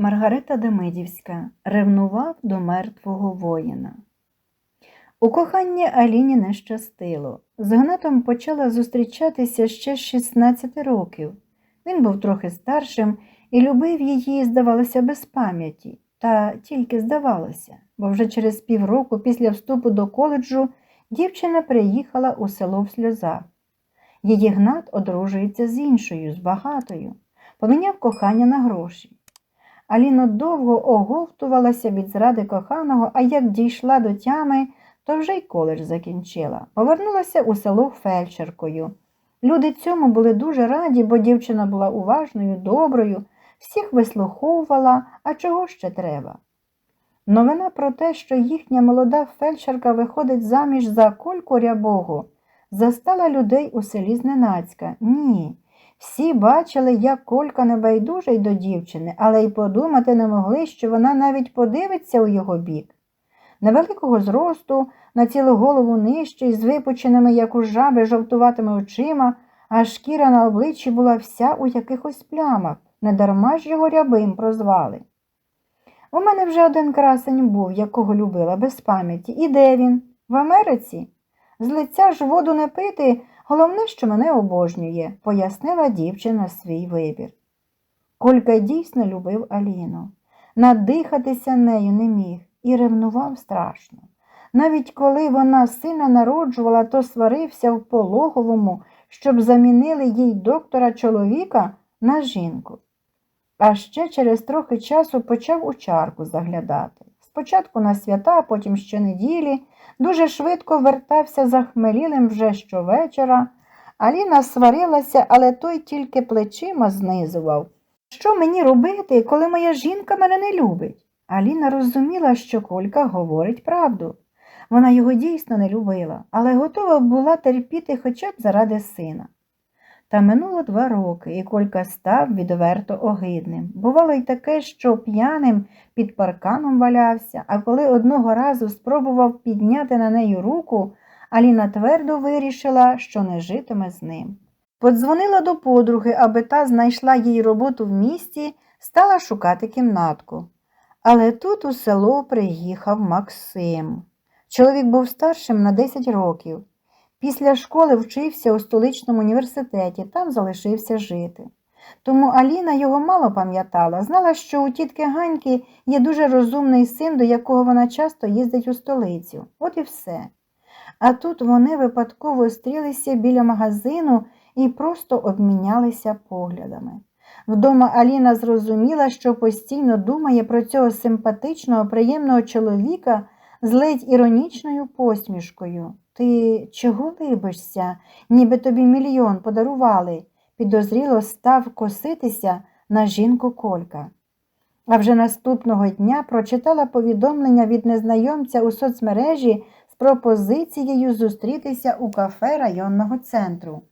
Маргарита Демидівська ревнував до мертвого воїна. У коханні Аліні не щастило. З Гнатом почала зустрічатися ще з 16 років. Він був трохи старшим і любив її, здавалося, без пам'яті, та тільки здавалося, бо вже через півроку після вступу до коледжу дівчина приїхала у село в сльозах. Її Гнат одружується з іншою, з багатою, поміняв кохання на гроші. Аліна довго оговтувалася від зради коханого, а як дійшла до тями, то вже й коледж закінчила. Повернулася у село фельдшеркою. Люди цьому були дуже раді, бо дівчина була уважною, доброю, всіх вислуховувала, а чого ще треба. Новина про те, що їхня молода фельдшерка виходить заміж за кольку рябого, застала людей у селі зненацька. Ні. Всі бачили, як Колька небайдужий до дівчини, але й подумати не могли, що вона навіть подивиться у його бік. Невеликого зросту, на цілу голову нижчий, з випученими, як у жаби, жовтуватими очима, а шкіра на обличчі була вся у якихось плямах, недарма ж його рябим прозвали. У мене вже один красень був, якого любила, без пам'яті. І де він? В Америці? З лиця ж воду не пити, головне, що мене обожнює, пояснила дівчина свій вибір. Колька дійсно любив Аліну. Надихатися нею не міг і ревнував страшно. Навіть коли вона сина народжувала, то сварився в пологовому, щоб замінили їй доктора чоловіка на жінку. А ще через трохи часу почав у чарку заглядати. Спочатку на свята, потім щонеділі, дуже швидко вертався захмелілим вже щовечора. Аліна сварилася, але той тільки плечима знизував. Що мені робити, коли моя жінка мене не любить? Аліна розуміла, що Колька говорить правду. Вона його дійсно не любила, але готова була терпіти хоча б заради сина. Та минуло два роки, і Колька став відверто огидним. Бувало й таке, що п'яним під парканом валявся, а коли одного разу спробував підняти на неї руку, Аліна твердо вирішила, що не житиме з ним. Подзвонила до подруги, аби та знайшла їй роботу в місті, стала шукати кімнатку. Але тут у село приїхав Максим. Чоловік був старшим на 10 років. Після школи вчився у столичному університеті, там залишився жити. Тому Аліна його мало пам'ятала, знала, що у тітки Ганьки є дуже розумний син, до якого вона часто їздить у столицю. От і все. А тут вони випадково стрілися біля магазину і просто обмінялися поглядами. Вдома Аліна зрозуміла, що постійно думає про цього симпатичного, приємного чоловіка з ледь іронічною посмішкою. Ти чого либишся, ніби тобі мільйон подарували, підозріло став коситися на жінку Колька. А вже наступного дня прочитала повідомлення від незнайомця у соцмережі з пропозицією зустрітися у кафе районного центру.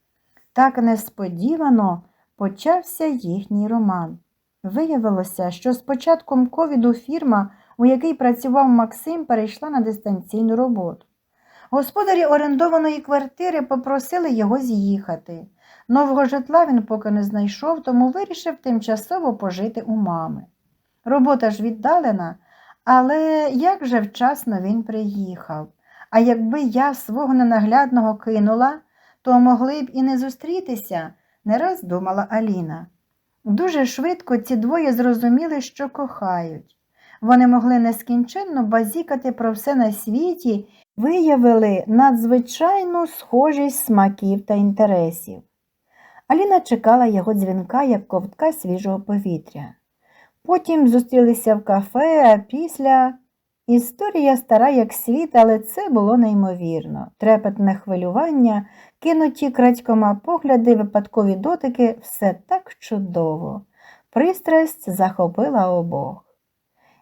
Так несподівано почався їхній роман. Виявилося, що з початком ковіду фірма, у якій працював Максим, перейшла на дистанційну роботу. Господарі орендованої квартири попросили його з'їхати. Нового житла він поки не знайшов, тому вирішив тимчасово пожити у мами. Робота ж віддалена, але як же вчасно він приїхав. А якби я свого ненаглядного кинула, то могли б і не зустрітися, не раз думала Аліна. Дуже швидко ці двоє зрозуміли, що кохають. Вони могли нескінченно базікати про все на світі, виявили надзвичайну схожість смаків та інтересів. Аліна чекала його дзвінка, як ковтка свіжого повітря. Потім зустрілися в кафе, а після. Історія стара, як світ, але це було неймовірно. Трепетне хвилювання, кинуті крадькома погляди, випадкові дотики все так чудово. Пристрасть захопила обох.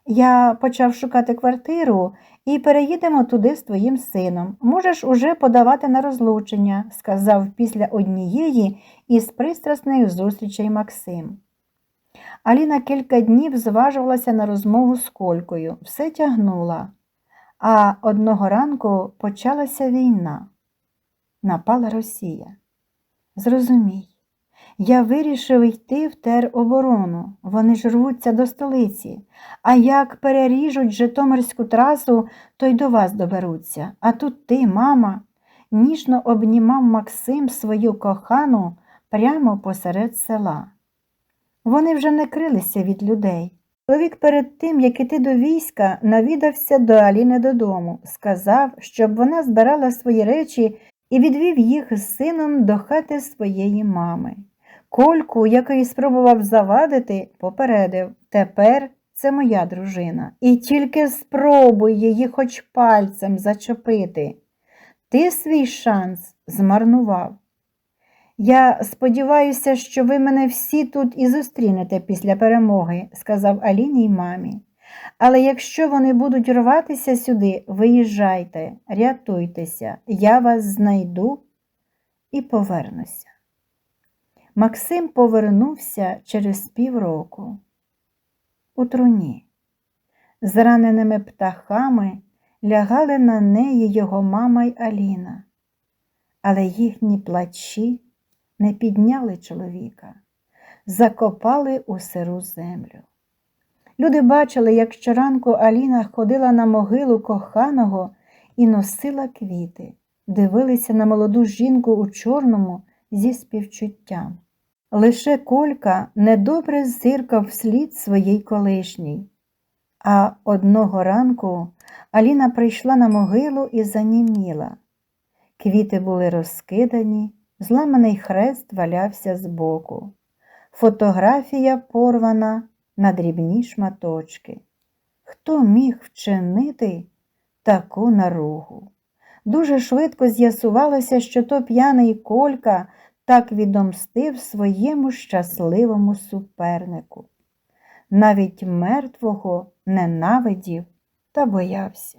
Я почав шукати квартиру і переїдемо туди з твоїм сином. Можеш уже подавати на розлучення, сказав після однієї із пристрасних зустрічей Максим. Аліна кілька днів зважувалася на розмову з Колькою, все тягнула. А одного ранку почалася війна. Напала Росія. Зрозумій, Я вирішив йти в тероборону. Вони ж рвуться до столиці. А як переріжуть Житомирську трасу, то й до вас доберуться. А тут ти, мама, ніжно обнімав Максим свою кохану прямо посеред села. Вони вже не крилися від людей. Чоловік перед тим, як іти до війська, навідався до Аліни додому, сказав, щоб вона збирала свої речі і відвів їх з сином до хати своєї мами. Кольку, який спробував завадити, попередив тепер це моя дружина, і тільки спробуй її хоч пальцем зачепити. Ти свій шанс змарнував. Я сподіваюся, що ви мене всі тут і зустрінете після перемоги, сказав Аліні й мамі. Але якщо вони будуть рватися сюди, виїжджайте, рятуйтеся, я вас знайду і повернуся. Максим повернувся через півроку. У труні. Зраненими птахами лягали на неї його мама й Аліна, але їхні плачі не підняли чоловіка, закопали у сиру землю. Люди бачили, як щоранку Аліна ходила на могилу коханого і носила квіти, дивилися на молоду жінку у чорному зі співчуттям. Лише Колька недобре зиркав вслід своїй колишній. А одного ранку Аліна прийшла на могилу і заніміла. Квіти були розкидані, зламаний хрест валявся збоку. Фотографія порвана на дрібні шматочки. Хто міг вчинити таку наругу? Дуже швидко з'ясувалося, що то п'яний Колька так відомстив своєму щасливому супернику. Навіть мертвого ненавидів та боявся.